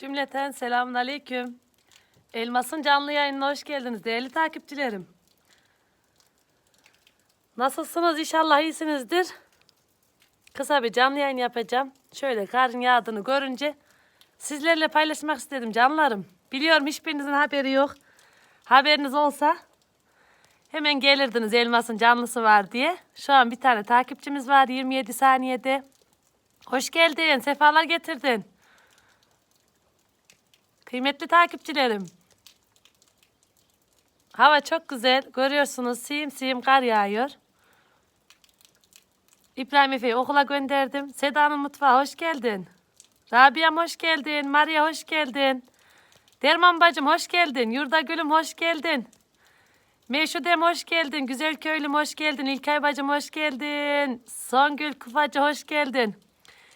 Cümleten selamun aleyküm. Elmas'ın canlı yayınına hoş geldiniz değerli takipçilerim. Nasılsınız? İnşallah iyisinizdir. Kısa bir canlı yayın yapacağım. Şöyle karın yağdığını görünce sizlerle paylaşmak istedim canlarım. Biliyorum hiçbirinizin haberi yok. Haberiniz olsa hemen gelirdiniz Elmas'ın canlısı var diye. Şu an bir tane takipçimiz var 27 saniyede. Hoş geldin, sefalar getirdin. Kıymetli takipçilerim. Hava çok güzel. Görüyorsunuz sim sim kar yağıyor. İbrahim Efe'yi okula gönderdim. Seda'nın mutfağı hoş geldin. Rabia'm hoş geldin. Maria hoş geldin. Derman bacım hoş geldin. Yurda gülüm hoş geldin. Meşudem hoş geldin. Güzel köylüm hoş geldin. İlkay bacım hoş geldin. Songül Kufacı hoş geldin.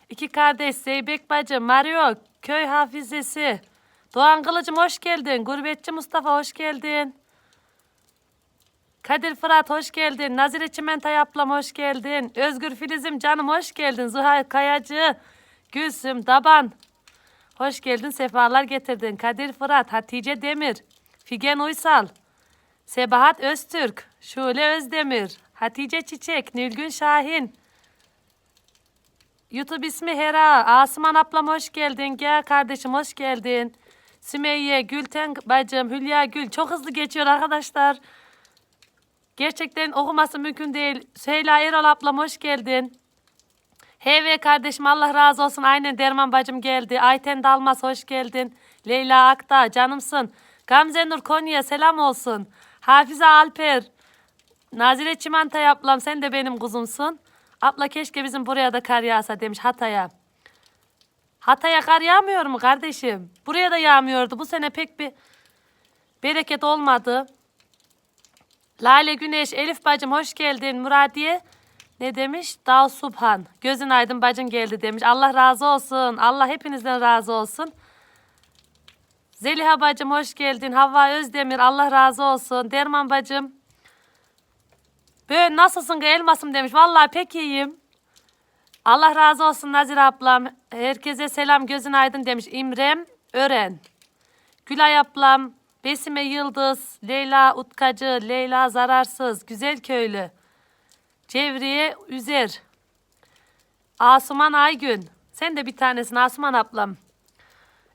İki kardeş Zeybek bacım, Mario, köy hafizesi. Doğan Kılıcım hoş geldin. Gurbetçi Mustafa hoş geldin. Kadir Fırat hoş geldin. Nazire Çimentay ablam hoş geldin. Özgür Filizim canım hoş geldin. Zuhal Kayacı, Gülsüm Daban. Hoş geldin. Sefalar getirdin. Kadir Fırat, Hatice Demir, Figen Uysal, Sebahat Öztürk, Şule Özdemir, Hatice Çiçek, Nilgün Şahin, YouTube ismi Hera. Asman ablam hoş geldin. Gel kardeşim hoş geldin. Sümeyye, Gülten bacım, Hülya Gül. Çok hızlı geçiyor arkadaşlar. Gerçekten okuması mümkün değil. Süheyla Erol ablam hoş geldin. HV kardeşim Allah razı olsun. Aynen Derman bacım geldi. Ayten Dalmaz hoş geldin. Leyla Akta canımsın. Gamze Nur Konya selam olsun. Hafize Alper. Nazire Çimantay ablam sen de benim kuzumsun. Abla keşke bizim buraya da kar yağsa demiş Hatay'a. Hatay'a kar yağmıyor mu kardeşim? Buraya da yağmıyordu. Bu sene pek bir bereket olmadı. Lale Güneş, Elif bacım hoş geldin. Muradiye ne demiş? Dağ Subhan. Gözün aydın bacın geldi demiş. Allah razı olsun. Allah hepinizden razı olsun. Zeliha bacım hoş geldin. Havva Özdemir Allah razı olsun. Derman bacım Böyle nasılsın elmasım demiş. Vallahi pek iyiyim. Allah razı olsun Nazire ablam. Herkese selam gözün aydın demiş. İmrem Ören. Gülay ablam. Besime Yıldız. Leyla Utkacı. Leyla Zararsız. Güzel köylü. Cevriye Üzer. Asuman Aygün. Sen de bir tanesin Asuman ablam.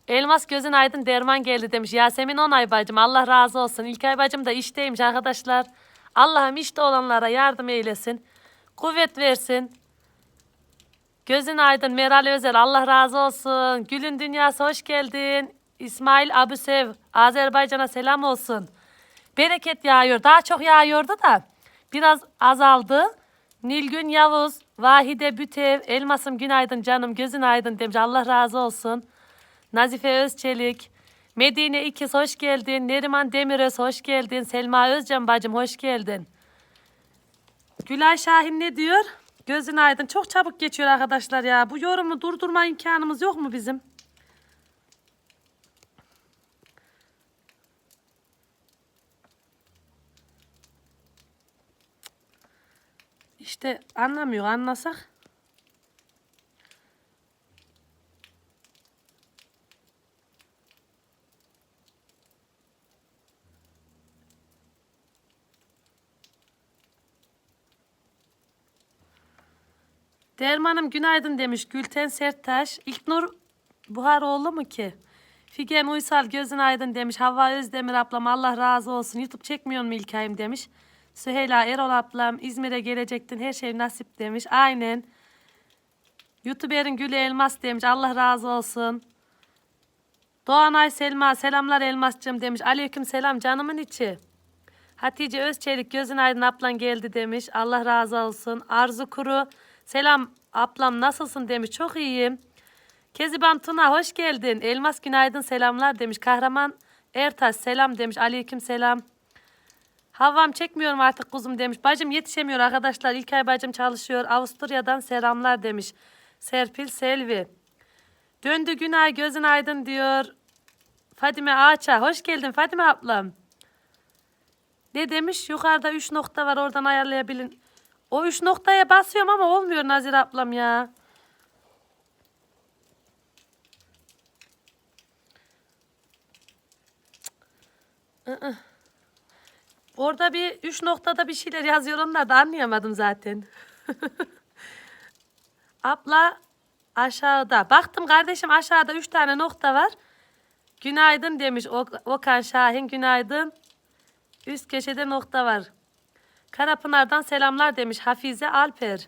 Elmas gözün aydın derman geldi demiş. Yasemin Onay bacım Allah razı olsun. İlkay bacım da işteymiş arkadaşlar. Allah'ım işte olanlara yardım eylesin. Kuvvet versin. Gözün aydın Meral Özel Allah razı olsun. Gülün dünyası hoş geldin. İsmail Abusev Azerbaycan'a selam olsun. Bereket yağıyor. Daha çok yağıyordu da biraz azaldı. Nilgün Yavuz, Vahide Bütev, Elmasım Günaydın canım gözün aydın demiş. Allah razı olsun. Nazife Özçelik, Medine İkiz hoş geldin. Neriman Demiröz hoş geldin. Selma Özcan bacım hoş geldin. Gülay Şahin ne diyor? Gözün aydın. Çok çabuk geçiyor arkadaşlar ya. Bu yorumu durdurma imkanımız yok mu bizim? İşte anlamıyor. Anlasak. Dermanım günaydın demiş Gülten Serttaş. İlknur Buharoğlu mu ki? Figen Uysal gözün aydın demiş. Havva Özdemir ablam Allah razı olsun. YouTube çekmiyor mu İlkay'ım demiş. Süheyla Erol ablam İzmir'e gelecektin her şey nasip demiş. Aynen. YouTuber'in Gülü Elmas demiş. Allah razı olsun. Doğanay Selma selamlar Elmas'cığım demiş. Aleyküm selam canımın içi. Hatice Özçelik gözün aydın ablan geldi demiş. Allah razı olsun. Arzu Kuru selam ablam nasılsın demiş. Çok iyiyim. Keziban Tuna hoş geldin. Elmas günaydın selamlar demiş. Kahraman Ertaş selam demiş. Aleyküm selam. Havvam çekmiyorum artık kuzum demiş. Bacım yetişemiyor arkadaşlar. İlkay bacım çalışıyor. Avusturya'dan selamlar demiş. Serpil Selvi. Döndü Günay gözün aydın diyor. Fadime Ağaç'a. Hoş geldin Fadime ablam. Ne demiş? Yukarıda 3 nokta var oradan ayarlayabilin. O üç noktaya basıyorum ama olmuyor Nazire ablam ya. Orada bir üç noktada bir şeyler yazıyor onlar da anlayamadım zaten. Abla aşağıda. Baktım kardeşim aşağıda üç tane nokta var. Günaydın demiş ok Okan Şahin. Günaydın. Üst köşede nokta var. Karapınar'dan selamlar demiş Hafize Alper.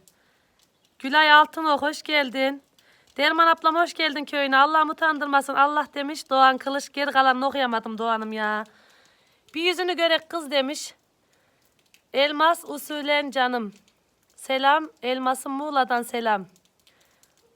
Gülay Altınok hoş geldin. Derman ablam hoş geldin köyüne. Allah'ım utandırmasın. Allah demiş. Doğan Kılıç. Geri kalanını okuyamadım Doğan'ım ya. Bir yüzünü görek kız demiş. Elmas usulen canım. Selam. Elmasım Muğla'dan selam.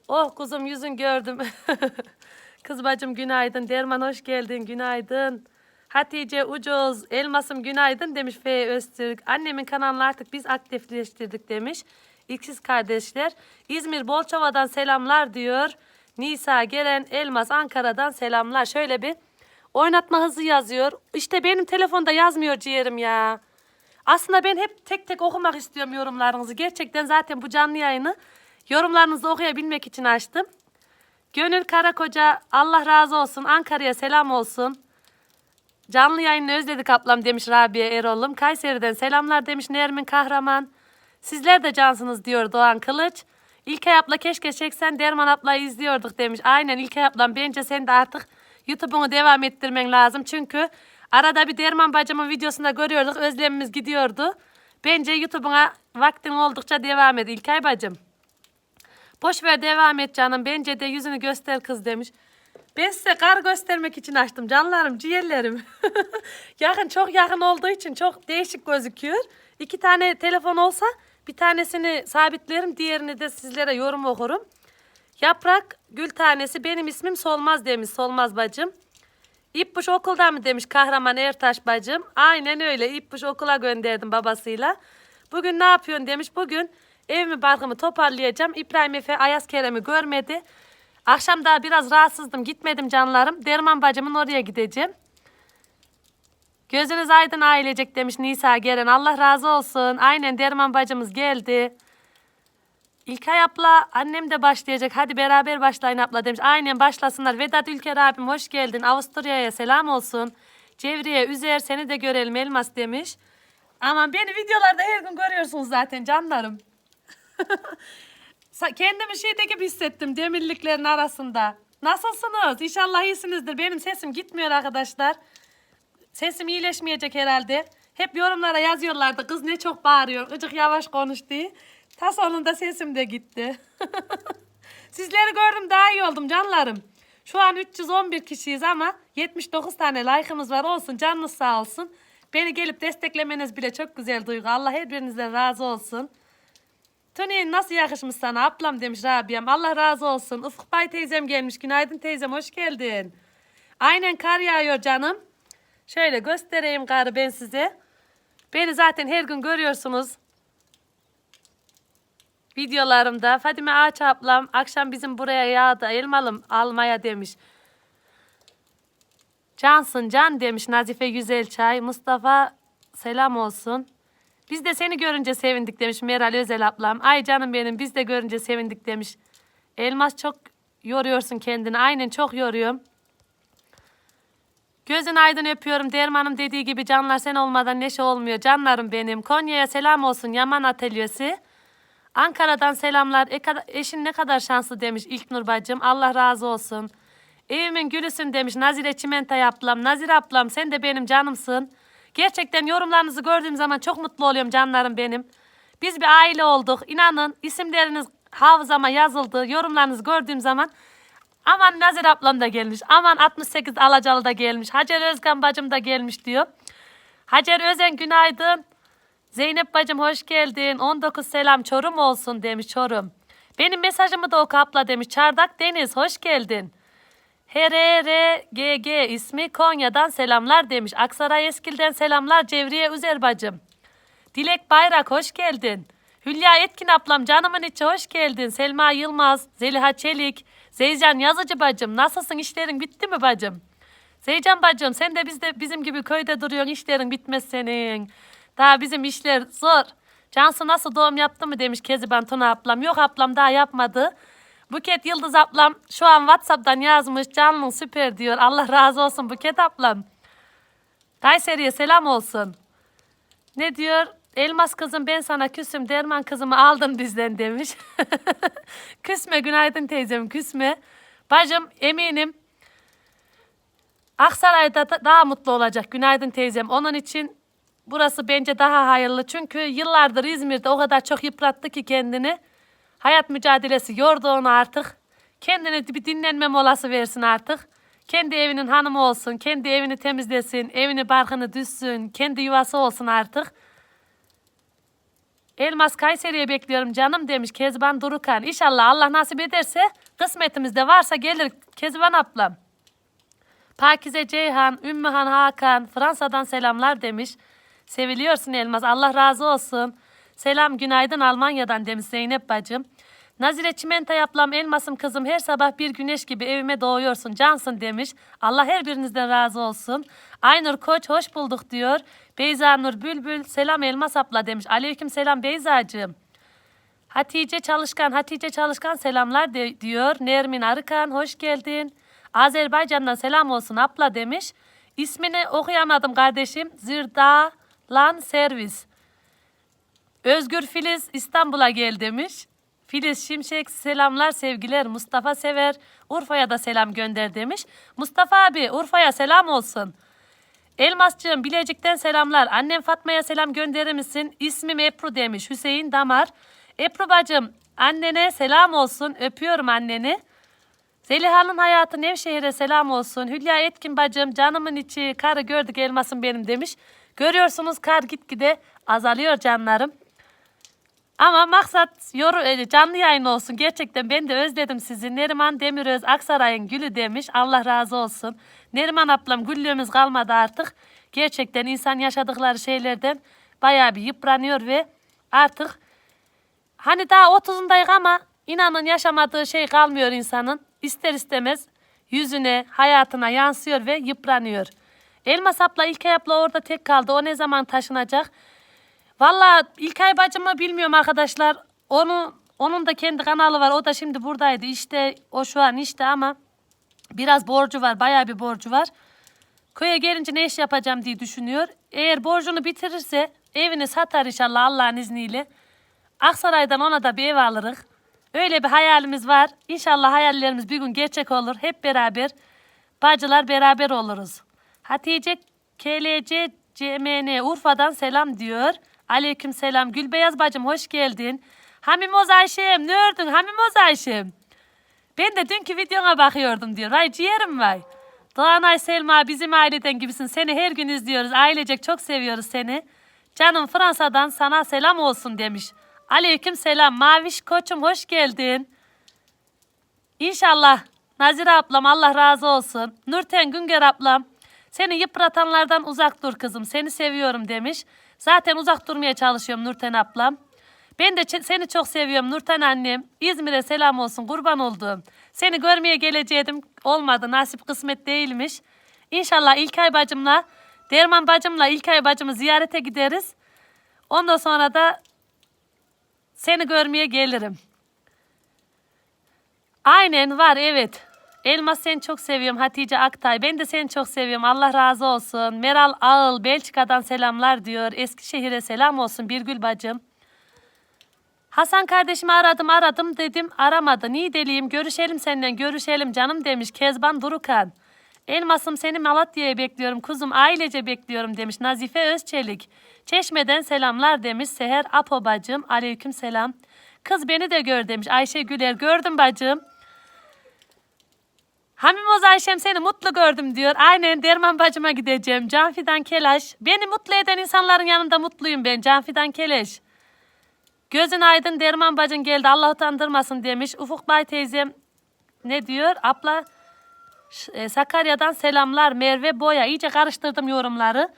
Oh kuzum yüzün gördüm. Kız bacım günaydın. Derman hoş geldin. Günaydın. Hatice Ucuz. Elmasım günaydın demiş F. Öztürk. Annemin kanalını artık biz aktifleştirdik demiş. İkiz kardeşler. İzmir Bolçova'dan selamlar diyor. Nisa Gelen Elmas Ankara'dan selamlar. Şöyle bir oynatma hızı yazıyor. İşte benim telefonda yazmıyor ciğerim ya. Aslında ben hep tek tek okumak istiyorum yorumlarınızı. Gerçekten zaten bu canlı yayını yorumlarınızı okuyabilmek için açtım. Gönül Karakoca Allah razı olsun. Ankara'ya selam olsun. Canlı yayını özledik ablam demiş Rabia Erol'um. Kayseri'den selamlar demiş Nermin Kahraman. Sizler de cansınız diyor Doğan Kılıç. İlkay abla keşke çeksen Derman ablayı izliyorduk demiş. Aynen İlkay ablam bence sen de artık YouTube'unu devam ettirmen lazım. Çünkü arada bir Derman bacımın videosunda görüyorduk. Özlemimiz gidiyordu. Bence YouTube'una vaktin oldukça devam et İlkay bacım. Boş ver devam et canım. Bence de yüzünü göster kız demiş. Ben size kar göstermek için açtım canlarım, ciğerlerim. yakın, çok yakın olduğu için çok değişik gözüküyor. İki tane telefon olsa bir tanesini sabitlerim, diğerini de sizlere yorum okurum. Yaprak gül tanesi benim ismim Solmaz demiş Solmaz bacım. İppuş okulda mı demiş Kahraman Ertaş bacım. Aynen öyle İppuş okula gönderdim babasıyla. Bugün ne yapıyorsun demiş. Bugün evimi barkımı toparlayacağım. İbrahim Efe Ayaz Kerem'i görmedi. Akşam daha biraz rahatsızdım gitmedim canlarım. Derman bacımın oraya gideceğim. Gözünüz aydın ailecek demiş Nisa Geren. Allah razı olsun. Aynen Derman bacımız geldi. İlkay abla annem de başlayacak. Hadi beraber başlayın abla demiş. Aynen başlasınlar. Vedat Ülker abim hoş geldin. Avusturya'ya selam olsun. Cevriye Üzer seni de görelim Elmas demiş. Aman beni videolarda her gün görüyorsunuz zaten canlarım. Sa- Kendimi şeyde gibi hissettim demirliklerin arasında. Nasılsınız? İnşallah iyisinizdir. Benim sesim gitmiyor arkadaşlar. Sesim iyileşmeyecek herhalde. Hep yorumlara yazıyorlardı. Kız ne çok bağırıyor. Gıcık yavaş konuş diye. Ta sonunda sesim de gitti. Sizleri gördüm daha iyi oldum canlarım. Şu an 311 kişiyiz ama 79 tane like'ımız var olsun. Canınız sağ olsun. Beni gelip desteklemeniz bile çok güzel duygu. Allah her birinizden razı olsun. Tony nasıl yakışmış sana ablam demiş Rabia'm. Allah razı olsun. Ufuk Bay teyzem gelmiş. Günaydın teyzem hoş geldin. Aynen kar yağıyor canım. Şöyle göstereyim karı ben size. Beni zaten her gün görüyorsunuz. Videolarımda. Fadime Ağaç ablam akşam bizim buraya yağdı elmalım almaya demiş. Cansın can demiş Nazife Güzel Çay. Mustafa selam olsun. Biz de seni görünce sevindik demiş Meral Özel ablam. Ay canım benim biz de görünce sevindik demiş. Elmas çok yoruyorsun kendini. Aynen çok yoruyorum. Gözün aydın öpüyorum. Dermanım dediği gibi canlar sen olmadan neşe olmuyor. Canlarım benim. Konya'ya selam olsun. Yaman Atölyesi. Ankara'dan selamlar. E eşin ne kadar şanslı demiş İlknur bacım. Allah razı olsun. Evimin gülüsün demiş Nazire Çimentay ablam. Nazire ablam sen de benim canımsın. Gerçekten yorumlarınızı gördüğüm zaman çok mutlu oluyorum canlarım benim. Biz bir aile olduk. İnanın isimleriniz hafızama yazıldı. Yorumlarınızı gördüğüm zaman aman Nazire ablam da gelmiş. Aman 68 Alacalı da gelmiş. Hacer Özkan bacım da gelmiş diyor. Hacer Özen günaydın. Zeynep bacım hoş geldin. 19 selam Çorum olsun demiş Çorum. Benim mesajımı da oku abla demiş. Çardak Deniz hoş geldin. HRRGG ismi Konya'dan selamlar demiş. Aksaray Eskil'den selamlar Cevriye Üzer bacım. Dilek Bayrak hoş geldin. Hülya Etkin ablam canımın içi hoş geldin. Selma Yılmaz, Zeliha Çelik, Zeycan Yazıcı bacım. Nasılsın işlerin bitti mi bacım? Zeycan bacım sen de biz de bizim gibi köyde duruyorsun işlerin bitmez senin. Daha bizim işler zor. Cansu nasıl doğum yaptı mı demiş Keziban Tuna ablam. Yok ablam daha yapmadı. Buket Yıldız ablam şu an Whatsapp'tan yazmış. Canlın süper diyor. Allah razı olsun Buket ablam. Kayseri'ye selam olsun. Ne diyor? Elmas kızım ben sana küsüm. Derman kızımı aldın bizden demiş. küsme günaydın teyzem küsme. Bacım eminim Aksaray'da da- daha mutlu olacak günaydın teyzem. Onun için burası bence daha hayırlı. Çünkü yıllardır İzmir'de o kadar çok yıprattı ki kendini. Hayat mücadelesi yordu onu artık. Kendine bir dinlenme molası versin artık. Kendi evinin hanımı olsun, kendi evini temizlesin, evini barkını düzsün, kendi yuvası olsun artık. Elmas Kayseri'ye bekliyorum canım demiş Kezban Durukan. İnşallah Allah nasip ederse kısmetimizde varsa gelir Kezban ablam. Pakize Ceyhan, Ümmühan Hakan, Fransa'dan selamlar demiş. Seviliyorsun Elmas, Allah razı olsun. Selam, günaydın Almanya'dan demiş Zeynep bacım. Nazire Çimenta yaplam elmasım kızım her sabah bir güneş gibi evime doğuyorsun cansın demiş. Allah her birinizden razı olsun. Aynur Koç hoş bulduk diyor. Beyza Nur Bülbül selam elmas abla demiş. Aleyküm selam Beyzacığım. Hatice Çalışkan, Hatice Çalışkan selamlar de- diyor. Nermin Arıkan hoş geldin. Azerbaycan'dan selam olsun abla demiş. İsmini okuyamadım kardeşim. Zırdalan Servis. Özgür Filiz İstanbul'a gel demiş. Filiz Şimşek selamlar sevgiler. Mustafa Sever Urfa'ya da selam gönder demiş. Mustafa abi Urfa'ya selam olsun. Elmascığım Bilecik'ten selamlar. Annem Fatma'ya selam gönderir misin? İsmim Ebru demiş. Hüseyin Damar. Ebru bacım annene selam olsun. Öpüyorum anneni. Zeliha'nın hayatı Nevşehir'e selam olsun. Hülya Etkin bacım canımın içi karı gördük elmasım benim demiş. Görüyorsunuz kar gitgide azalıyor canlarım. Ama maksat yoru, e, canlı yayın olsun. Gerçekten ben de özledim sizi. Neriman Demiröz Aksaray'ın gülü demiş. Allah razı olsun. Neriman ablam güllüğümüz kalmadı artık. Gerçekten insan yaşadıkları şeylerden bayağı bir yıpranıyor ve artık hani daha 30'undayız ama inanın yaşamadığı şey kalmıyor insanın. İster istemez yüzüne, hayatına yansıyor ve yıpranıyor. Elmas abla, İlkay abla orada tek kaldı. O ne zaman taşınacak? Valla İlkay bacımı bilmiyorum arkadaşlar. Onu onun da kendi kanalı var. O da şimdi buradaydı. İşte o şu an işte ama biraz borcu var. Bayağı bir borcu var. Köye gelince ne iş yapacağım diye düşünüyor. Eğer borcunu bitirirse evini satar inşallah Allah'ın izniyle. Aksaray'dan ona da bir ev alırız. Öyle bir hayalimiz var. İnşallah hayallerimiz bir gün gerçek olur. Hep beraber bacılar beraber oluruz. Hatice KLC CMN Urfa'dan selam diyor. Aleyküm selam. Gülbeyaz bacım hoş geldin. Hamimoz Ayşem ne ördün Hamimoz Ayşem? Ben de dünkü videona bakıyordum diyor. Ay ciğerim vay. Doğanay Selma bizim aileden gibisin. Seni her gün izliyoruz. Ailecek çok seviyoruz seni. Canım Fransa'dan sana selam olsun demiş. Aleyküm selam. Maviş koçum hoş geldin. İnşallah Nazire ablam Allah razı olsun. Nurten Günger ablam seni yıpratanlardan uzak dur kızım. Seni seviyorum demiş. Zaten uzak durmaya çalışıyorum Nurten ablam. Ben de seni çok seviyorum Nurten annem. İzmir'e selam olsun kurban olduğum. Seni görmeye geleceğim olmadı nasip kısmet değilmiş. İnşallah İlkay bacımla Derman bacımla İlkay bacımı ziyarete gideriz. Ondan sonra da seni görmeye gelirim. Aynen var evet. Elmas seni çok seviyorum Hatice Aktay. Ben de seni çok seviyorum. Allah razı olsun. Meral Ağıl Belçika'dan selamlar diyor. Eskişehir'e selam olsun Birgül bacım. Hasan kardeşimi aradım aradım dedim aramadı. Niye deliyim görüşelim seninle görüşelim canım demiş Kezban Durukan. Elmasım seni Malatya'ya bekliyorum kuzum ailece bekliyorum demiş Nazife Özçelik. Çeşmeden selamlar demiş Seher Apo bacım aleyküm selam. Kız beni de gör demiş Ayşe Güler gördüm bacım. Hamimoz Ayşem seni mutlu gördüm diyor. Aynen Derman bacıma gideceğim. Canfidan Keleş. Beni mutlu eden insanların yanında mutluyum ben. Canfidan Keleş. Gözün aydın Derman bacın geldi Allah utandırmasın demiş. Ufuk Bay teyzem ne diyor? Abla e, Sakarya'dan selamlar Merve Boya. İyice karıştırdım yorumları.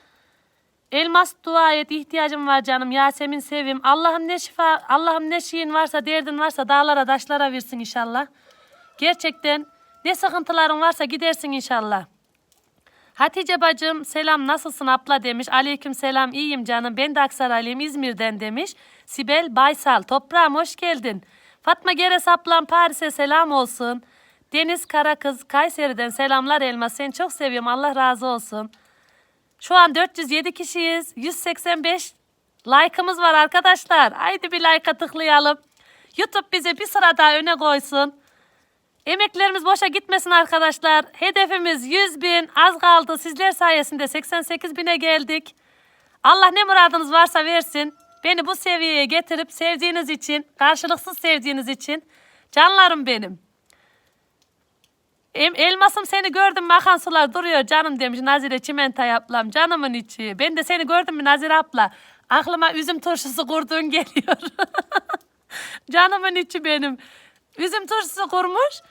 Elmas dua et ihtiyacım var canım Yasemin Sevim. Allah'ım ne şifa Allah'ım ne şeyin varsa derdin varsa dağlara taşlara versin inşallah. Gerçekten ne sıkıntıların varsa gidersin inşallah. Hatice bacım selam nasılsın abla demiş. Aleyküm selam iyiyim canım. Ben de Aksaraylıyım İzmir'den demiş. Sibel Baysal toprağım hoş geldin. Fatma Geres ablam Paris'e selam olsun. Deniz Karakız Kayseri'den selamlar Elmas. Seni çok seviyorum Allah razı olsun. Şu an 407 kişiyiz. 185 like'ımız var arkadaşlar. Haydi bir like'a tıklayalım. YouTube bizi bir sıra daha öne koysun. Emeklerimiz boşa gitmesin arkadaşlar. Hedefimiz 100 bin. Az kaldı. Sizler sayesinde 88 bine geldik. Allah ne muradınız varsa versin. Beni bu seviyeye getirip sevdiğiniz için, karşılıksız sevdiğiniz için canlarım benim. Elmasım seni gördüm mü akan sular duruyor canım demiş Nazire Çimentay ablam canımın içi. Ben de seni gördüm mü Nazire abla aklıma üzüm turşusu kurduğun geliyor. canımın içi benim. Üzüm turşusu kurmuş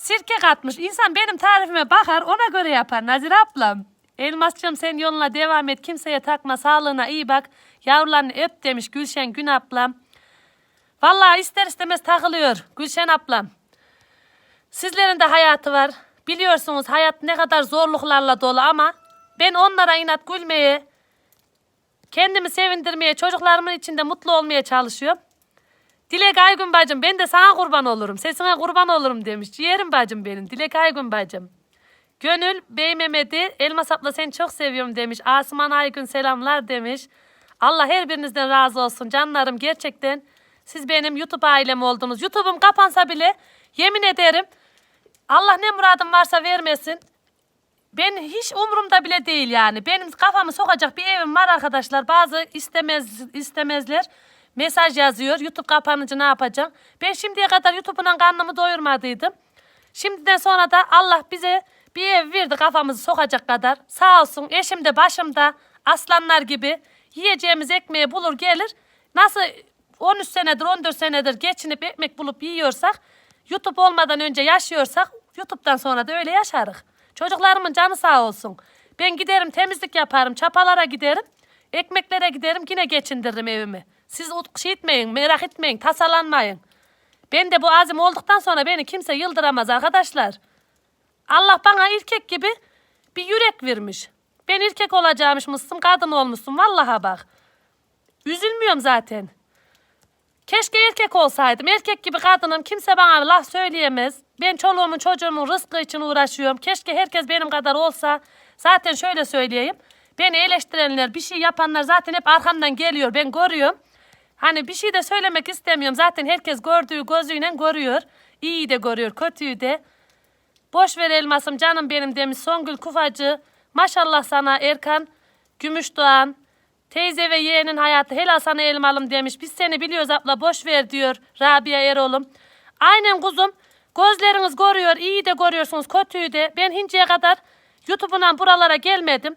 sirke katmış. İnsan benim tarifime bakar ona göre yapar Nazire ablam. Elmascığım sen yoluna devam et kimseye takma sağlığına iyi bak. Yavrularını öp demiş Gülşen Gün ablam. Vallahi ister istemez takılıyor Gülşen ablam. Sizlerin de hayatı var. Biliyorsunuz hayat ne kadar zorluklarla dolu ama ben onlara inat gülmeye, kendimi sevindirmeye, çocuklarımın içinde mutlu olmaya çalışıyorum. Dilek Aygün bacım ben de sana kurban olurum. Sesine kurban olurum demiş. Ciğerim bacım benim. Dilek Aygün bacım. Gönül Bey Mehmet'i Elmas abla seni çok seviyorum demiş. Asuman Aygün selamlar demiş. Allah her birinizden razı olsun canlarım gerçekten. Siz benim YouTube ailem oldunuz. YouTube'um kapansa bile yemin ederim Allah ne muradım varsa vermesin. Ben hiç umurumda bile değil yani. Benim kafamı sokacak bir evim var arkadaşlar. Bazı istemez istemezler. Mesaj yazıyor. YouTube kapanınca ne yapacağım? Ben şimdiye kadar YouTube'un karnımı doyurmadıydım. Şimdiden sonra da Allah bize bir ev verdi kafamızı sokacak kadar. Sağ olsun eşim de başımda aslanlar gibi yiyeceğimiz ekmeği bulur gelir. Nasıl 13 senedir 14 senedir geçinip ekmek bulup yiyorsak YouTube olmadan önce yaşıyorsak YouTube'dan sonra da öyle yaşarız. Çocuklarımın canı sağ olsun. Ben giderim temizlik yaparım, çapalara giderim, ekmeklere giderim yine geçindiririm evimi. Siz şey etmeyin, merak etmeyin, tasalanmayın. Ben de bu azim olduktan sonra beni kimse yıldıramaz arkadaşlar. Allah bana erkek gibi bir yürek vermiş. Ben erkek olacakmışmışsın, kadın olmuşsun. Vallaha bak. Üzülmüyorum zaten. Keşke erkek olsaydım. Erkek gibi kadınım. Kimse bana laf söyleyemez. Ben çoluğumun çocuğumun rızkı için uğraşıyorum. Keşke herkes benim kadar olsa. Zaten şöyle söyleyeyim. Beni eleştirenler, bir şey yapanlar zaten hep arkamdan geliyor. Ben görüyorum. Hani bir şey de söylemek istemiyorum. Zaten herkes gördüğü gözüyle görüyor. İyiyi de görüyor, kötüyü de. Boş ver elmasım canım benim demiş Songül Kufacı. Maşallah sana Erkan Gümüşdoğan. Teyze ve yeğenin hayatı helal sana elmalım demiş. Biz seni biliyoruz abla boş ver diyor Rabia Erol'um. Aynen kuzum. Gözleriniz görüyor. iyi de görüyorsunuz. Kötüyü de. Ben hinceye kadar YouTube'undan buralara gelmedim.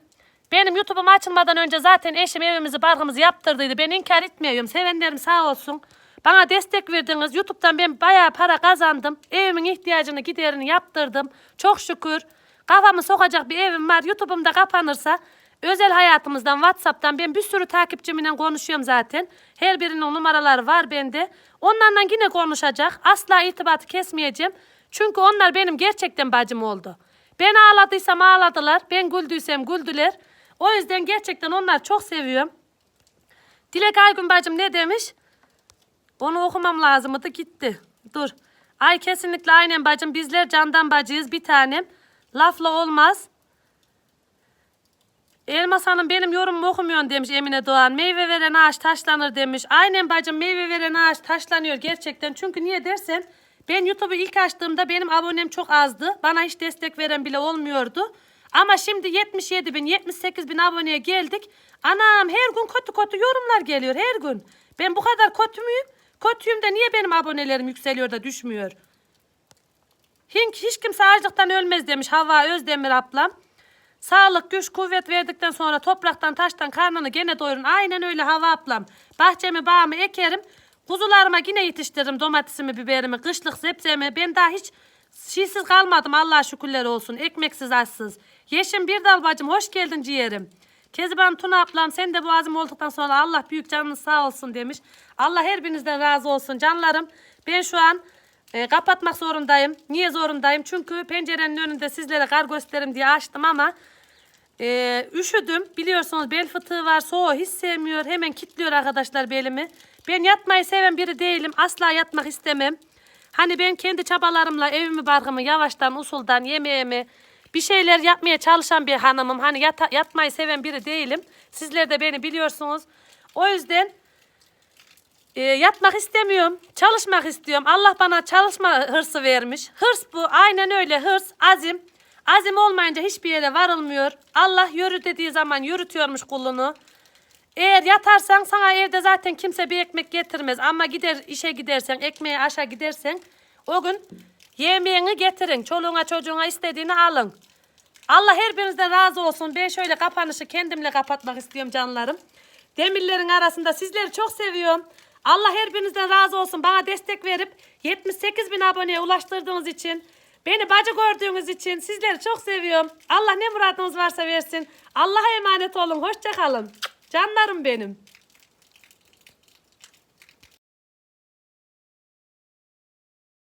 Benim YouTube'um açılmadan önce zaten eşim evimizi barkımızı yaptırdıydı. Ben inkar etmiyorum. Sevenlerim sağ olsun. Bana destek verdiniz. YouTube'dan ben bayağı para kazandım. Evimin ihtiyacını giderini yaptırdım. Çok şükür. Kafamı sokacak bir evim var. YouTube'um da kapanırsa özel hayatımızdan WhatsApp'tan ben bir sürü takipçimle konuşuyorum zaten. Her birinin numaraları var bende. Onlarla yine konuşacak. Asla irtibatı kesmeyeceğim. Çünkü onlar benim gerçekten bacım oldu. Ben ağladıysam ağladılar. Ben güldüysem güldüler. O yüzden gerçekten onları çok seviyorum. Dilek Aygün bacım ne demiş? Onu okumam lazımdı gitti. Dur. Ay kesinlikle aynen bacım. Bizler candan bacıyız bir tanem. Lafla olmaz. Elmas Hanım benim yorumumu okumuyorsun demiş Emine Doğan. Meyve veren ağaç taşlanır demiş. Aynen bacım meyve veren ağaç taşlanıyor gerçekten. Çünkü niye dersen ben YouTube'u ilk açtığımda benim abonem çok azdı. Bana hiç destek veren bile olmuyordu. Ama şimdi 77 bin, 78 bin aboneye geldik. Anam her gün kötü kötü yorumlar geliyor her gün. Ben bu kadar kötü müyüm? Kötüyüm de niye benim abonelerim yükseliyor da düşmüyor? Hiç, hiç kimse açlıktan ölmez demiş Havva Özdemir ablam. Sağlık, güç, kuvvet verdikten sonra topraktan, taştan karnını gene doyurun. Aynen öyle hava ablam. Bahçemi, bağımı ekerim. Kuzularıma yine yetiştiririm domatesimi, biberimi, kışlık sebzemi. Ben daha hiç şeysiz kalmadım Allah'a şükürler olsun. Ekmeksiz, açsız. Yeşim bir dal bacım hoş geldin ciğerim. Keziban Tuna ablam sen de boğazım olduktan sonra Allah büyük canınız sağ olsun demiş. Allah her birinizden razı olsun canlarım. Ben şu an e, kapatmak zorundayım. Niye zorundayım? Çünkü pencerenin önünde sizlere kar gösterim diye açtım ama e, üşüdüm. Biliyorsunuz bel fıtığı var. Soğuğu hiç sevmiyor. Hemen kilitliyor arkadaşlar belimi. Ben yatmayı seven biri değilim. Asla yatmak istemem. Hani ben kendi çabalarımla evimi barkımı yavaştan usuldan yemeğimi bir şeyler yapmaya çalışan bir hanımım. Hani yata- yatmayı seven biri değilim. Sizler de beni biliyorsunuz. O yüzden e, yatmak istemiyorum. Çalışmak istiyorum. Allah bana çalışma hırsı vermiş. Hırs bu. Aynen öyle hırs, azim. Azim olmayınca hiçbir yere varılmıyor. Allah yürü dediği zaman yürütüyormuş kulunu. Eğer yatarsan sana evde zaten kimse bir ekmek getirmez. Ama gider işe gidersen, ekmeğe aşağı gidersen o gün yemeğini getirin. Çoluğuna çocuğuna istediğini alın. Allah her birinizden razı olsun. Ben şöyle kapanışı kendimle kapatmak istiyorum canlarım. Demirlerin arasında sizleri çok seviyorum. Allah her birinizden razı olsun. Bana destek verip 78 bin aboneye ulaştırdığınız için, beni bacı gördüğünüz için sizleri çok seviyorum. Allah ne muradınız varsa versin. Allah'a emanet olun. Hoşça kalın. Canlarım benim.